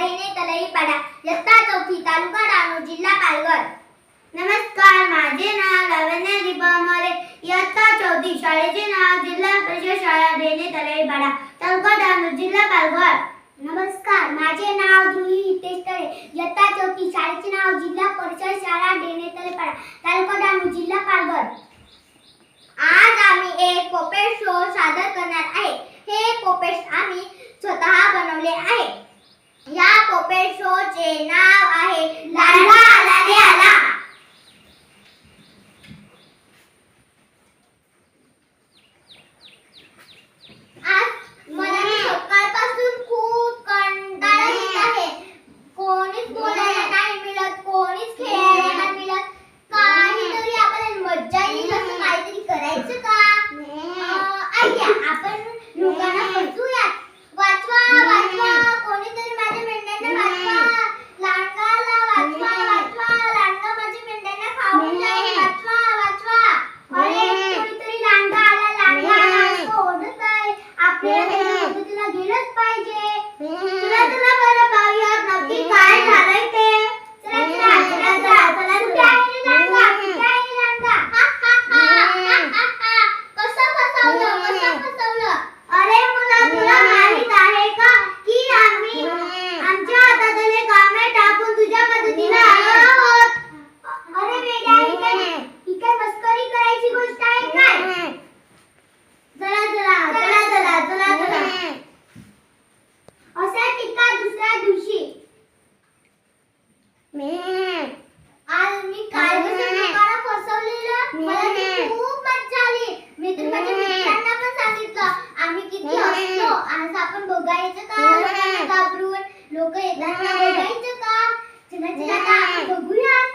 वाढेने तलईपाडा यत्ता चौथी तालुका डहाणू जिल्हा पालघर. नमस्कार माझे नाव लावण्य दीपा मोरे. यत्ता चौथी शाळेचे नाव जिल्हा परिषद शाळा देणे तलईपाडा तालुका डहाणू जिल्हा पालघर. नमस्कार माझे नाव जुई हितेश तळे. यत्ता चौथी शाळेचे नाव जिल्हा परिषद शाळा देणे तलईपाडा तालुका डहाणू जिल्हा पालघर. आज आम्ही एक पोपेट शो सादर करणार आहे. हे पोपेट्स आम्ही स्वतः बनवले आहे. पोपेट शो चे नाव आहे. लाडका आला रे आला आज मला गेलंच पाहिजे चला चला बरं पाहूयात नक्की काय झालंय ते चला चला चला चला चला कुठे आहे रे लांडगा कुठे आहे रे लांडगा हा, हा, हा, हा, हा, हा. कसं फसवलं कसं फसवलं अरे मुला तुला माहीत आहे का की आम्ही आमच्या हातातले कामे टाकून तुझ्या मदतीला आलो आहोत अरे वेड्या ही काय ही काय मस्करी करायची गोष्ट आहे काय चला चला चला चला चला चला असा टीका दुसऱ्या दिवशी आज मी काल बसून लोकांना फसवलेलं मला ती खूप मज्जा आली मी तर माझ्या मित्रांना पण सांगितलं आम्ही किती हसलो आज आपण बघायचं का? घाबरून लोक येतात बघायचं का? चला चला आपण बघूयात